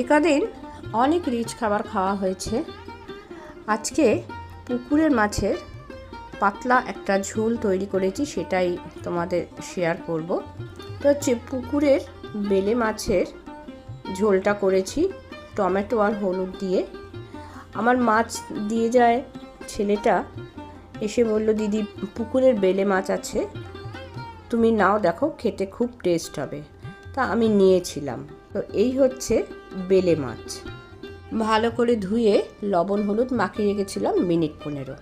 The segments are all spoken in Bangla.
একাদিন অনেক রিচ খাবার খাওয়া হয়েছে। আজকে পুকুরের মাছের পাতলা একটা ঝোল তৈরি করেছি, সেটাই তোমাদের শেয়ার করব। তো হচ্ছে পুকুরের বেলে মাছের ঝোলটা করেছি, টমেটো আর হলুদ দিয়ে। আমার মাছ দিয়ে যায় ছেলেটা এসে বলল, দিদি, পুকুরের বেলে মাছ আছে। তুমি নাও, দেখো, খেতে খুব টেস্ট হবে। তা আমি নিয়েছিলাম। তো এই হচ্ছে বেলে মাছ। ভালো করে ধুয়ে লবণ, হলুদ মাখিয়ে রেখেছিলাম মিনিট পনেরো।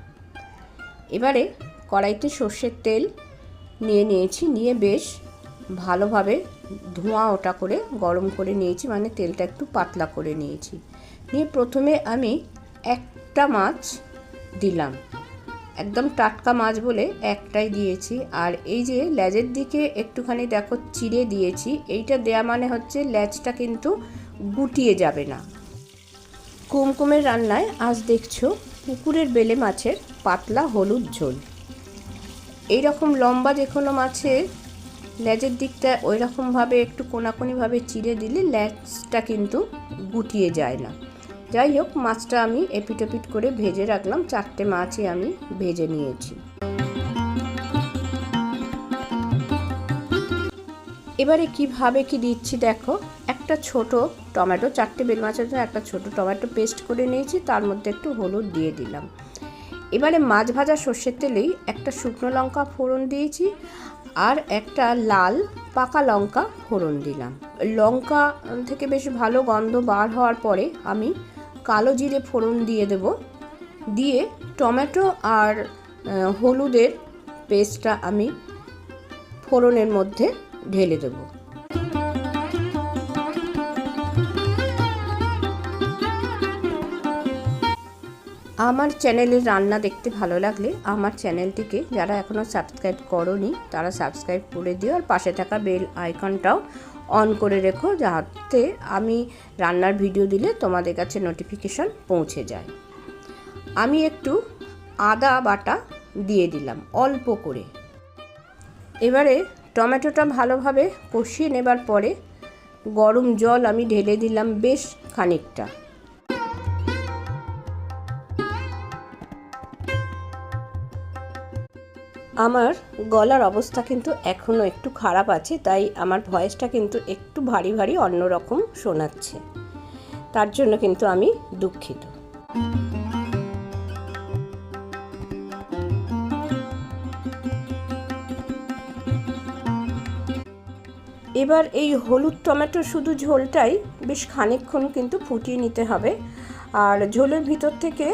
এবারে কড়াইতে সর্ষের তেল নিয়ে নিয়েছি। নিয়ে বেশ ভালোভাবে ধোঁয়া ওটা করে গরম করে নিয়েছি মানে তেলটা একটু পাতলা করে নিয়েছি। নিয়ে প্রথমে আমি একটা মাছ দিলাম। একদম টাটকা মাছ বলে একটাই দিয়েছি। আর এই যে ল্যাজের দিকে একটুখানি দেখো চিড়ে দিয়েছি, এইটা দেয়া মানে হচ্ছে ল্যাজটা কিন্তু গুটিয়ে যাবে না। কুমকুমের রান্নায় আজ দেখছ পুকুরের বেলে মাছের পাতলা হলুদ ঝোল। এই রকম লম্বা যে কোনো মাছের ল্যাজের দিকটা ওই রকমভাবে একটু কোনাকুনিভাবে চিড়ে দিলে ল্যাজটা কিন্তু গুটিয়ে যায় না। যাই হোক, মাছটা আমি এপিটোপিট করে ভেজে রাখলাম। চারটে মাছই আমি ভেজে নিয়েছি। এবারে কীভাবে কি দিচ্ছি দেখো। একটা ছোট টমেটো, চারটে বেল মাছের জন্য একটা ছোট টমেটো পেস্ট করে নিয়েছি। তার মধ্যে একটু হলুদ দিয়ে দিলাম। এবারে মাছ ভাজা সর্ষের তেলেই একটা শুকনো লঙ্কা ফোড়ন দিয়েছি আর একটা লাল পাকা লঙ্কা ফোড়ন দিলাম। লঙ্কা থেকে বেশ ভালো গন্ধ বার হওয়ার পরে আমি কালো জিরে ফোড়ন দিয়ে দেব। দিয়ে টমেটো আর হলুদের পেস্টটা আমি ফোড়নের মধ্যে ঢেলে দেবো। আমার চ্যানেলের রান্না দেখতে ভালো লাগলে আমার চ্যানেলটিকে যারা এখনও সাবস্ক্রাইব করনি, তারা সাবস্ক্রাইব করে দিও আর পাশে থাকা বেল আইকনটাও অন করে রেখো যাতে আমি রান্নার ভিডিও দিলে তোমাদের কাছে নোটিফিকেশান পৌঁছে যায়। আমি একটু আদা বাটা দিয়ে দিলাম অল্প করে। এবারে টমেটোটা ভালোভাবে কষিয়ে নেবার পরে গরম জল আমি ঢেলে দিলাম বেশ খানিকটা। আমার গলার অবস্থা কিন্তু এখনও একটু খারাপ আছে, তাই আমার ভয়েসটা কিন্তু একটু ভারী ভারী অন্যরকম শোনাচ্ছে। তার জন্য কিন্তু আমি দুঃখিত। এবার এই হলুদ টমেটো শুধু ঝোলটাই বেশ খানিকক্ষণ কিন্তু ফুটিয়ে নিতে হবে। আর ঝোলের ভিতর থেকে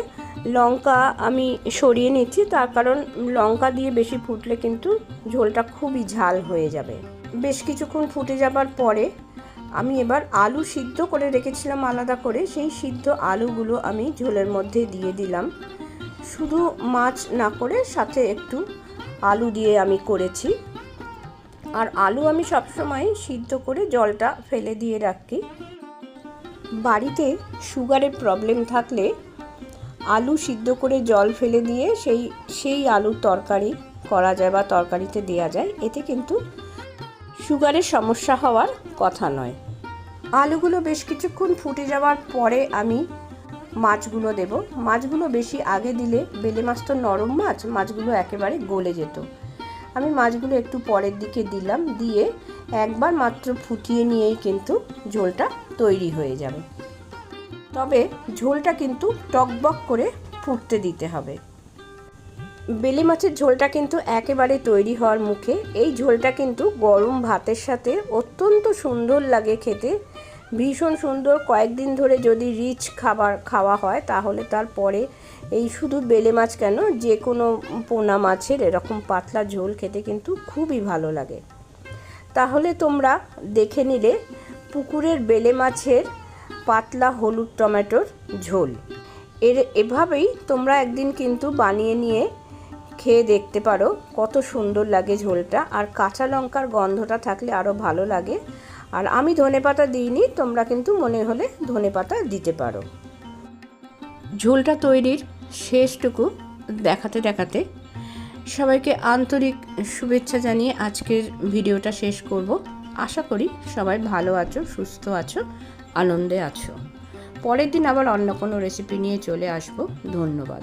লঙ্কা আমি সরিয়ে নিচ্ছি। তার কারণ লঙ্কা দিয়ে বেশি ফুটলে কিন্তু ঝোলটা খুবই ঝাল হয়ে যাবে। বেশ কিছুক্ষণ ফুটে যাবার পরে আমি এবার আলু সিদ্ধ করে রেখেছিলাম আলাদা করে। সেই সিদ্ধ আলুগুলো আমি ঝোলের মধ্যে দিয়ে দিলাম। শুধু মাছ না করে সাথে একটু আলু দিয়ে আমি করেছি। আর আলু আমি সবসময় সিদ্ধ করে জলটা ফেলে দিয়ে রাখি। বাড়িতে সুগারের প্রবলেম থাকলে আলু সিদ্ধ করে জল ফেলে দিয়ে সেই সেই আলুর তরকারি করা যায় বা তরকারিতে দেওয়া যায়। এতে কিন্তু সুগারের সমস্যা হওয়ার কথা নয়। আলুগুলো বেশ কিছুক্ষণ ফুটে যাওয়ার পরে আমি মাছগুলো দেব। মাছগুলো বেশি আগে দিলে বেলে মাছ তো নরম মাছ, মাছগুলো একেবারে গলে যেত। আমি মাছগুলো একটু পরের দিকে দিলাম, দিয়ে একবার মাত্র ফুটিয়ে নিয়েই কিন্তু ঝোলটা তৈরি হয়ে যাবে। তবে ঝোলটা কিন্তু টকবক করে ফুটতে দিতে হবে। বেলে মাছের ঝোলটা কিন্তু একেবারে তৈরি হওয়ার মুখে এই ঝোলটা কিন্তু গরম ভাতের সাথে অত্যন্ত সুন্দর লাগে খেতে। ভীষণ সুন্দর। কয়েকদিন ধরে যদি রিচ খাবার খাওয়া হয়, তাহলে তারপরে এই শুধু বেলে মাছ কেন যে কোনো পোনা মাছের এরকম পাতলা ঝোল খেতে কিন্তু খুবই ভালো লাগে। তাহলে তোমরা দেখে নিলে পুকুরের বেলে মাছের পাতলা হলুদ টমেটোর ঝোল। এর এভাবেই তোমরা একদিন কিন্তু বানিয়ে নিয়ে খেয়ে দেখতে পারো কত সুন্দর লাগে ঝোলটা। আর কাঁচা লঙ্কার গন্ধটা থাকলে আরও ভালো লাগে। আর আমি ধনেপাতা দিইনি, তোমরা কিন্তু মনে হলে ধনেপাতা দিতে পারো। ঝোলটা তৈরির শেষটুকু দেখাতে দেখাতে সবাইকে আন্তরিক শুভেচ্ছা জানিয়ে আজকের ভিডিওটা শেষ করব। আশা করি সবাই ভালো আছো, সুস্থ আছো, আনন্দে আছো। পরের দিন আবার অন্য কোনো রেসিপি নিয়ে চলে আসব। ধন্যবাদ।